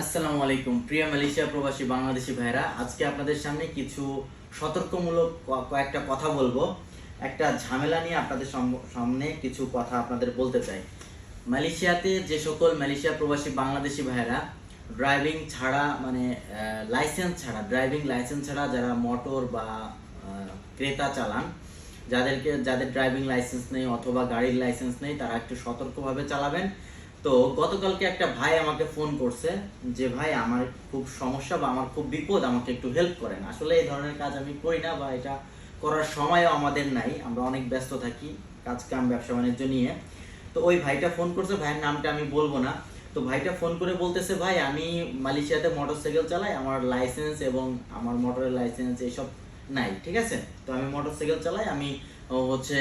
আসসালামু আলাইকুম। প্রিয় মালয়েশিয়া প্রবাসী বাংলাদেশি ভাইরা আজকে আপনাদের সামনে কিছু সতর্কমূলক কয়েকটা কথা বলব। একটা ঝামেলা নিয়ে আপনাদের সামনে কিছু কথা আপনাদের বলতে চাই। মালয়েশিয়াতে যে সকল মালয়েশিয়া প্রবাসী বাংলাদেশি ভাইরা ড্রাইভিং ছাড়া মানে লাইসেন্স ছাড়া, ড্রাইভিং লাইসেন্স ছাড়া যারা মোটর বা ক্রেতা চালান, যাদেরকে, যাদের ড্রাইভিং লাইসেন্স নেই অথবা গাড়ির লাইসেন্স নেই, তারা একটু সতর্কভাবে চালাবেন। তো গতকালকে একটা ভাই আমাকে ফোন করছে যে, ভাই, আমার খুব সমস্যা বা আমার খুব বিপদ, আমাকে একটু হেল্প করেন। আসলে এই ধরনের কাজ আমি করি না বা এটা করার সময়ও আমাদের নাই, আমরা অনেক ব্যস্ত থাকি কাজ, কাম, ব্যবসা বাণিজ্য নিয়ে। তো ওই ভাইটা ফোন করছে, ভাইয়ের নামটা আমি বলব না। তো ভাইটা ফোন করে বলতেছে, ভাই, আমি মালয়েশিয়াতে মোটরসাইকেল চালাই, আমার লাইসেন্স এবং আমার মোটরের লাইসেন্স এইসব নাই, ঠিক আছে? তো আমি মোটরসাইকেল চালাই, আমি হচ্ছে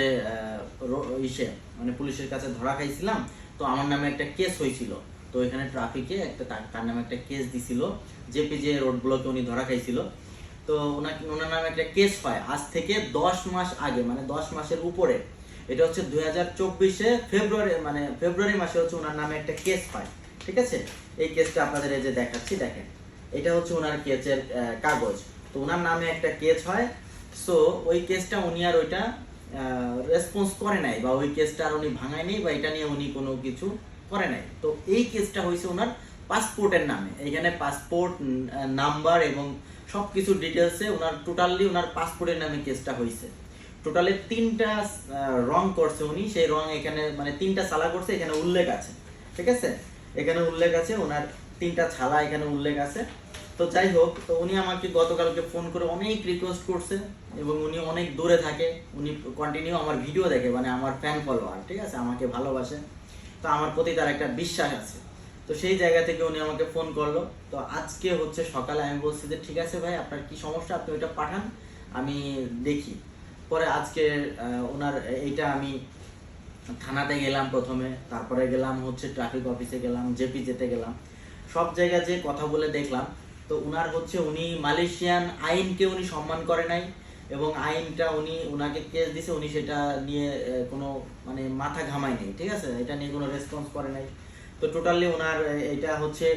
ইসে মানে পুলিশের কাছে ধরা খাইছিলাম। তো আমার নামে একটা কেস হয়েছিল। তো এখানে ট্রাফিকে একটা তার- নামে একটা কেস দিছিল জেপিজে রোড ব্লকে উনি ধরা খাইছিল। তো ওনাকে, ওনার নামে একটা কেস হয়। আজ থেকে দশ মাস আগে মানে দশ মাসের উপরে, এটা হচ্ছে দুই হাজার চব্বিশে ফেব্রুয়ারি মানে ফেব্রুয়ারি মাসে হচ্ছে ওনার নামে একটা কেস হয়। ঠিক আছে? এই কেসটা আপনাদের এই যে দেখাচ্ছি, দেখেন। এটা হচ্ছে ওনার কেসের কাগজ। তো ওনার নামে একটা কেস হয়। সো ওই কেসটা উনি আর ওইটা রেসপন্স করে নাই বা ওই কেসটা আর উনি ভাঙায় নেই বা এটা নিয়ে উনি কোনো কিছু করে নাই। তো এই কেসটা হয়েছে ওনার পাসপোর্টের নামে। এখানে পাসপোর্ট নাম্বার এবং সব কিছু ডিটেলসে ওনার টোটালি ওনার পাসপোর্টের নামে কেসটা হয়েছে। টোটালি তিনটা রং করছে উনি। সেই রং এখানে মানে তিনটা সালা করছে, এখানে উল্লেখ আছে। ঠিক আছে? এখানে উল্লেখ আছে, ওনার তিনটা ছালা এখানে উল্লেখ আছে। তো যাই হোক, তো উনি আমাকে গতকালকে ফোন করে অনেক রিকোয়েস্ট করছে এবং উনি অনেক দূরে থাকে। উনি কন্টিনিউ আমার ভিডিও দেখে মানে আমার ফ্যান ফলোয়ার ঠিক আছে? আমাকে ভালোবাসে। তো আমার প্রতি তার একটা বিশ্বাস আছে। তো সেই জায়গা থেকে উনি আমাকে ফোন করল। তো আজকে হচ্ছে সকালে আমি বলছি যে, ঠিক আছে ভাই, আপনার কি সমস্যা? আপনি ওইটা পাঠান, আমি দেখি। পরে আজকে ওনার এইটা আমি থানাতে গেলাম প্রথমে। তারপরে গেলাম হচ্ছে ট্রাফিক অফিসে গেলাম জেপি যেতে গেলাম। সব জায়গা যে কথা বলে দেখলাম। তো উনার হচ্ছে উনি মালয়েশিয়ান আইনকে উনি সম্মান করে নাই এবং আইনটা উনি উনাকে কেস দিছে, উনি সেটা নিয়ে কোনো মানে মাথা ঘামায় নেই, ঠিক আছে? এটা নিয়ে কোনো রেসপন্স করে নাই। তো টোটালি ওনার এটা হচ্ছে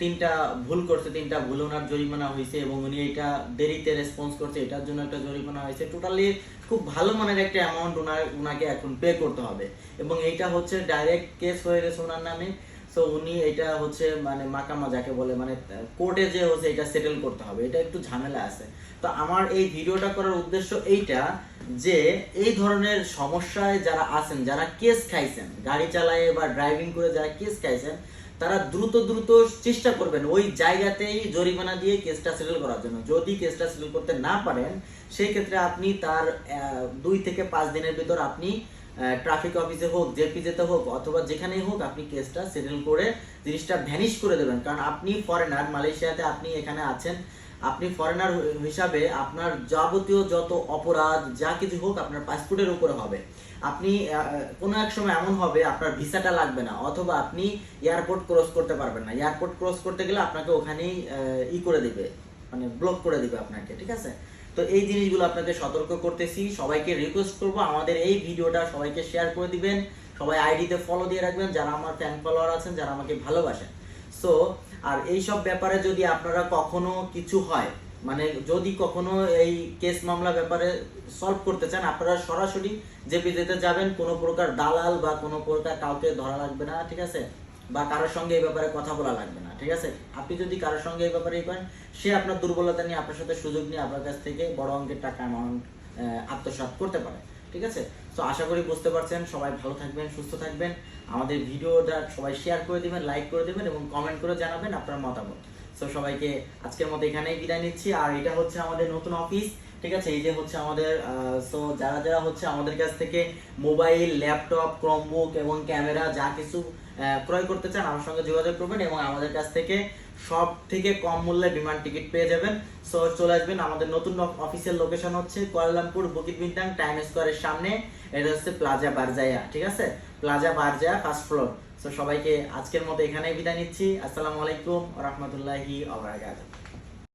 তিনটা ভুল করছে, তিনটা ভুল ওনার জরিমানা হয়েছে এবং উনি এটা দেরিতে রেসপন্স করছে, এটার জন্য একটা জরিমানা হয়েছে। টোটালি খুব ভালো মানের একটা অ্যামাউন্ট ওনার ওনাকে এখন পে করতে হবে। এবং এইটা হচ্ছে ডাইরেক্ট কেস হয়ে গেছে ওনার নামে। সো উনি এটা হচ্ছে মানে মাকামা যাকে বলে মানে কোর্টে যে হচ্ছে এটা সেটেল করতে হবে, এটা একটু ঝামেলা আছে। তো আমার এই ভিডিওটা করার উদ্দেশ্য এইটা যে, এই ধরনের সমস্যায় যারা আছেন, যারা কেস খাইছেন, গাড়ি চালায় বা ড্রাইভিং করে যারা কেস খাইছেন, তারা দ্রুত দ্রুত চেষ্টা করবেন ওই জায়গাতেই জরিমানা দিয়ে কেসটা সেটেল করার জন্য। যদি কেসটা সেটেল করতে না পারেন সেই ক্ষেত্রে আপনি তার দুই থেকে পাঁচ দিনের ভিতর আপনি ট্রাফিক অফিসে হোক জেপিজেতে হোক, অথবা যেখানেই হোক আপনি কেসটা সেটেল করে জিনিসটা ভ্যানিশ করে দেবেন। কারণ আপনি ফরেনার মালয়েশিয়াতে আপনি এখানে আছেন, আপনি ফরেনার হিসাবে আপনার যাবতীয় যত অপরাধ, যা কিছু হোক আপনার পাসপোর্টের উপরে হবে। আপনি কোনো এক সময় এমন হবে, আপনার ভিসাটা লাগবে না, অথবা আপনি এয়ারপোর্ট ক্রস করতে পারবেন না। এয়ারপোর্ট ক্রস করতে গেলে আপনাকে ওখানেই ই করে দিবে মানে ব্লক করে দিবে আপনাকে, ঠিক আছে? তো এই জিনিসগুলো আপনাকে সতর্ক করতেছি। সবাইকে রিকোয়েস্ট করব, আমাদের এই ভিডিওটা সবাইকে শেয়ার করে দিবেন। সবাই আইডিতে ফলো দিয়ে রাখবেন, যারা আমার ফ্যান ফলোয়ার আছেন, যারা আমাকে ভালোবাসেন। সো আর এই সব ব্যাপারে যদি আপনারা কখনো কিছু হয় মানে যদি কখনো এই কেস মামলা ব্যাপারে সলভ করতে চান, আপনারা সরাসরি জেপিতে যাবেন, কোনো প্রকার দালাল বা কোনো প্রকার কাউকে ধরা লাগবে না, ঠিক আছে? বা কারোর সঙ্গে এই ব্যাপারে কথা বলা লাগবে না, ঠিক আছে? আপনি যদি কারোর সঙ্গে এই ব্যাপারে করেন, সে আপনার দুর্বলতা নিয়ে আপনার সাথে সুযোগ নিয়ে আপনার কাছ থেকে বড় অঙ্কের টাকা অ্যামাউন্ট আত্মসাৎ করতে পারে, ঠিক আছে? তো আশা করি বুঝতে পারছেন, সবাই ভালো থাকবেন, সুস্থ থাকবেন। আমাদের ভিডিওটা সবাই শেয়ার করে দিবেন লাইক করে দিবেন এবং কমেন্ট করে জানাবেন আপনার মতামত। তো সবাইকে আজকের মতো এখানেই বিদায় নিচ্ছি। আর এটা হচ্ছে আমাদের নতুন অফিস ঠিক আছে? এই যে হচ্ছে আমাদের সো যারা যারা হচ্ছে আমাদের কাছ থেকে মোবাইল, ল্যাপটপ ক্রমবুক এবং ক্যামেরা যা কিছু ক্রয় করতে চান, আমার সঙ্গে যোগাযোগ করবেন এবং আমাদের কাছ থেকে সব থেকে কম মূল্যে বিমান টিকিট পেয়ে যাবেন। সো চলে আসবেন আমাদের নতুন অফিসিয়াল লোকেশন হচ্ছে Kuala Lumpur Bukit Bintang time স্কোয়ারের সামনে। এটা হচ্ছে প্লাজা বারজায়া ঠিক আছে? Plaza Berjaya first floor so সবাইকে আজকের মতো এখানেই বিদায় নিচ্ছি। আসসালামু আলাইকুম রহমতুল্লাহি আবরাকাতুহ